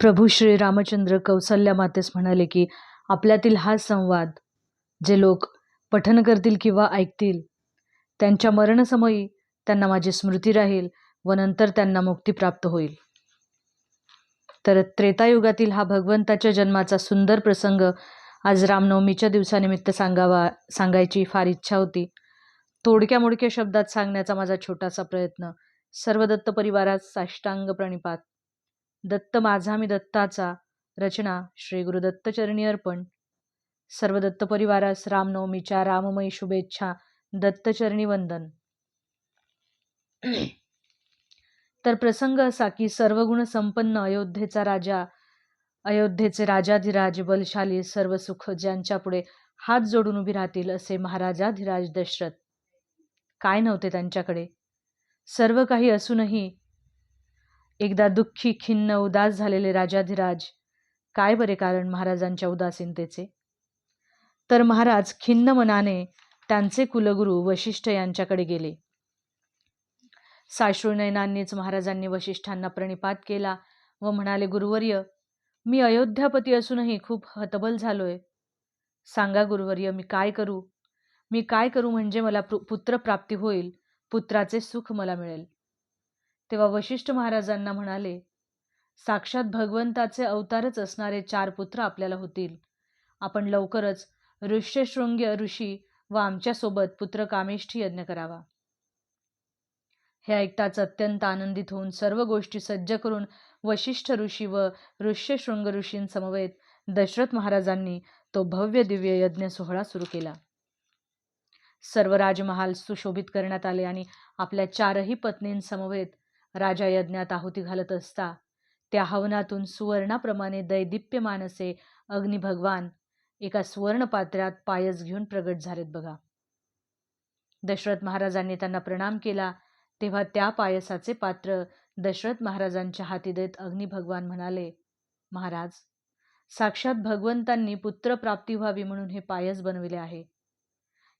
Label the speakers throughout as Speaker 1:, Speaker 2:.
Speaker 1: प्रभू श्री रामचंद्र कौसल्या मातेस म्हणाले की आपल्यातील हा संवाद जे लोक पठन करतील किंवा ऐकतील त्यांच्या मरणसमयी त्यांना माझी स्मृती राहील व नंतर त्यांना मुक्ती प्राप्त होईल. तर त्रेतायुगातील हा भगवंताच्या जन्माचा सुंदर प्रसंग आज रामनवमीच्या दिवसानिमित्त सांगावा सांगायची फार इच्छा होती. तोडक्या मोडक्या शब्दात सांगण्याचा माझा छोटासा प्रयत्न. सर्व दत्त परिवारात साष्टांग प्रणिपात. दत्त माझा मी दत्ताचा. रचना श्री गुरुदत्त चरणी अर्पण. सर्व दत्त परिवारास रामनवमीच्या राममयी शुभेच्छा. दत्तचरणी वंदन. तर प्रसंग असा की सर्वगुण संपन्न अयोध्येचा राजा अयोध्येचे राजाधिराज बलशाली सर्व सुख ज्यांच्या पुढे हात जोडून उभी राहतील असे महाराजाधिराज दशरथ. काय नव्हते त्यांच्याकडे? सर्व काही असूनही एकदा दुःखी खिन्न उदास झालेले राजाधिराज. काय बरे कारण महाराजांच्या उदासीनतेचे? तर महाराज खिन्न मनाने त्यांचे कुलगुरू वशिष्ठ यांच्याकडे गेले. साश्रुनयनांनीच महाराजांनी वशिष्ठांना प्रणिपात केला व म्हणाले गुरुवर्य मी अयोध्यापती असूनही खूप हतबल झालोय. सांगा गुरुवर्य मी काय करू? मी काय करू म्हणजे मला पुत्रप्राप्ती होईल पुत्राचे सुख मला मिळेल. तेव्हा वशिष्ठ महाराजांना म्हणाले साक्षात भगवंताचे अवतारच असणारे चार पुत्र आपल्याला होतील. आपण लवकरच ऋष्यशृंग्य ऋषी व आमच्यासोबत पुत्र कामेष्ठी यज्ञ करावा. हे ऐकताच अत्यंत आनंदित होऊन सर्व गोष्टी सज्ज करून वशिष्ठ ऋषी व ऋष्यशृंग ऋषींसमवेत दशरथ महाराजांनी तो भव्य दिव्य यज्ञ सोहळा सुरू केला. सर्व राजमहाल सुशोभित करण्यात आले आणि आपल्या चारही पत्नींसमवेत राजा यज्ञात आहुती घालत असता. त्या हवनातून सुवर्णाप्रमाणे दैदिप्य मानसे अग्निभगवान एका सुवर्णपात्रात पायस घेऊन प्रगट झालेत बघा. दशरथ महाराजांनी त्यांना प्रणाम केला तेव्हा त्या पायसाचे पात्र दशरथ महाराजांच्या हाती देत अग्निभगवान म्हणाले महाराज साक्षात भगवंतांनी पुत्र प्राप्ती व्हावी म्हणून हे पायस बनविले आहे.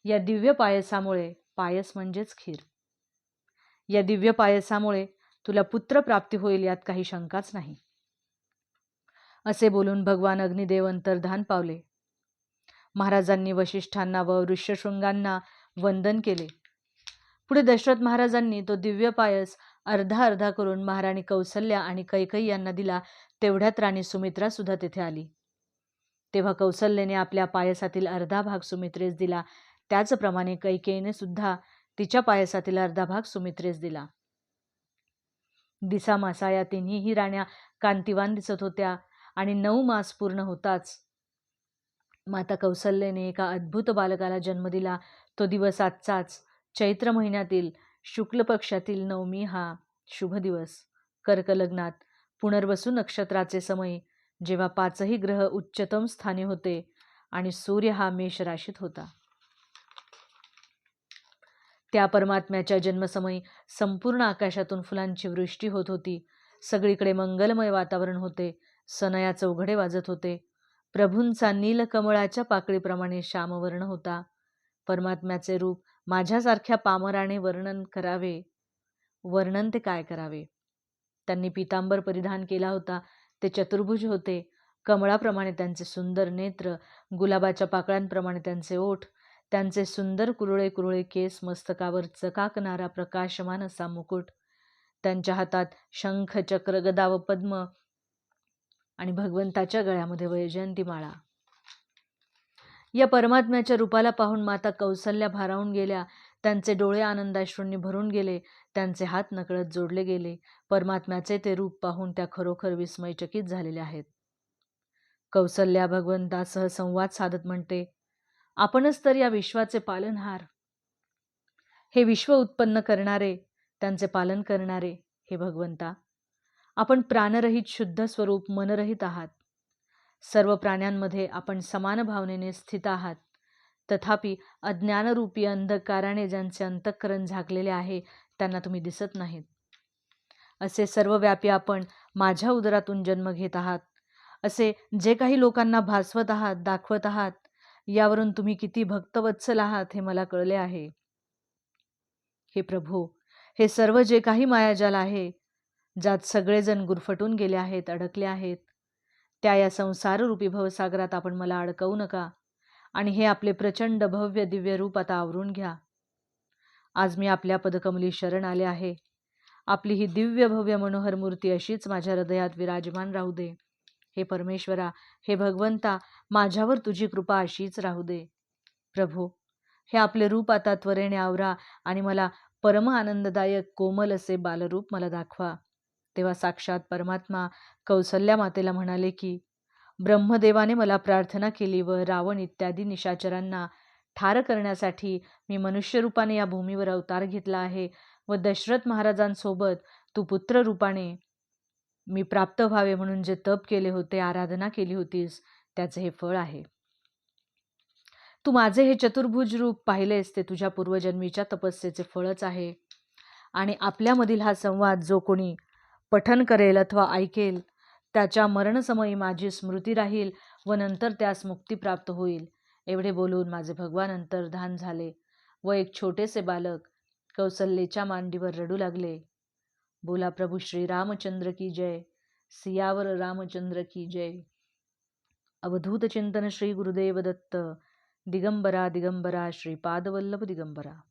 Speaker 1: या दिव्य पायसामुळे पायस म्हणजेच खीर. या दिव्य पायसामुळे तुला पुत्र प्राप्ती होईल यात काही शंकाच नाही. असे बोलून भगवान अग्निदेव अंतर्धान पावले. महाराजांनी वशिष्ठांना व ऋष्यशृंगांना वंदन केले. पुढे दशरथ महाराजांनी तो दिव्य पायस अर्धा अर्धा करून महाराणी कौसल्या आणि कैकई यांना दिला तेवढ्यात राणी सुमित्रा सुद्धा तेथे आली. तेव्हा कौसल्याने आपल्या पायसातील अर्धा भाग सुमित्रेस दिला. त्याचप्रमाणे कैकेयीने सुद्धा तिच्या पायसातील अर्धा भाग सुमित्रेस दिला. दिसा मासा या तिन्हीही राण्या कांतिवान दिसत होत्या आणि नऊ मास पूर्ण होताच. माता कौसल्यने एका अद्भुत बालकाला जन्म दिला. तो दिवस आजचाच. चैत्र महिन्यातील शुक्ल पक्षातील नवमी हा शुभ दिवस. कर्क लग्नात पुनर्वसू नक्षत्राचे समय जेव्हा पाचही ग्रह उच्चतम स्थानी होते आणि सूर्य हा मेष राशीत होता. त्या परमात्म्याच्या जन्मसमयी संपूर्ण आकाशातून फुलांची वृष्टी होत होती. सगळीकडे मंगलमय वातावरण होते. सनया उघडे वाजत होते. प्रभूंचा नीलकमळाच्या पाकळीप्रमाणे श्यामवर्ण होता. परमात्म्याचे रूप माझ्यासारख्या पामराने वर्णन करावे. वर्णन ते काय करावे? त्यांनी पितांबर परिधान केला होता. ते चतुर्भुज होते. कमळाप्रमाणे त्यांचे सुंदर नेत्र गुलाबाच्या पाकळ्यांप्रमाणे त्यांचे ओठ त्यांचे सुंदर कुरळे कुरळे केस मस्तकावर चकाकणारा प्रकाशमान असा मुकुट. त्यांच्या हातात शंख चक्र गदा व पद्म आणि भगवंताच्या गळ्यामध्ये वैजयंती माळा. या परमात्म्याच्या रूपाला पाहून माता कौसल्या भारावून गेल्या. त्यांचे डोळे आनंदाश्रूंनी भरून गेले. त्यांचे हात नकळत जोडले गेले. परमात्म्याचे ते रूप पाहून त्या खरोखर विस्मयचकित झालेल्या आहेत. कौसल्या भगवंतासह संवाद साधत म्हणते आपणच तर या विश्वाचे पालनहार. हे विश्व उत्पन्न करणारे त्यांचे पालन करणारे हे भगवंता. आपण प्राणरहित शुद्ध स्वरूप मनरहित आहात. सर्व प्राण्यांमध्ये आपण समान भावनेने स्थित आहात. तथापि अज्ञानरूपी अंधकाराने ज्यांचे अंतःकरण झाकलेले आहे त्यांना तुम्ही दिसत नाहीत. असे सर्वव्यापी आपण माझ्या उदरातून जन्म घेत आहात. असे जे काही लोकांना भासवत आहात दाखवत आहात यावरून तुम्ही किती भक्तवत्सल आहात हे मला कळले आहे. हे प्रभू हे सर्व जे काही मायाजाल आहे ज्यात सगळेजण गुरफटून गेले आहेत अडकले आहेत त्या या संसाररूपी भवसागरात आपण मला अडकवू नका आणि हे आपले प्रचंड भव्य दिव्य रूप आता आवरून घ्या. आज मी आपल्या पदकमली शरण आले आहे. आपली ही दिव्य भव्य मनोहर मूर्ती अशीच माझ्या हृदयात विराजमान राहू दे. हे परमेश्वरा हे भगवंता माझ्यावर तुझी कृपा अशीच राहू दे. प्रभू हे आपले रूप आता त्वरेने आवरा आणि मला परम आनंददायक कोमल असे बालरूप मला दाखवा. तेव्हा साक्षात परमात्मा कौसल्या मातेला म्हणाले की ब्रह्मदेवाने मला प्रार्थना केली व रावण इत्यादी निशाचरांना ठार करण्यासाठी मी मनुष्यरूपाने या भूमीवर अवतार घेतला आहे व दशरथ महाराजांसोबत तू पुत्र रूपाने मी प्राप्त व्हावे म्हणून जे तप केले होते आराधना केली होतीस त्याचे हे फळ आहे. तू माझे हे चतुर्भुज रूप पाहिलेस ते तुझ्या पूर्वजन्मीच्या तपस्येचे फळच आहे. आणि आपल्यामधील हा संवाद जो कोणी पठन करेल अथवा ऐकेल त्याच्या मरणसमयी माझी स्मृती राहील व नंतर त्यास मुक्ती प्राप्त होईल एवढे बोलून माझे भगवान अंतर्धान झाले व एक छोटेसे बालक कौसल्येच्या मांडीवर रडू लागले. बोला प्रभू श्री रामचंद्र की जय सियावर रामचंद्र की जय। अवधूत चिंतन श्री गुरुदेव दत्त दिगंबरा दिगंबरा श्रीपादवल्लभ दिगंबरा।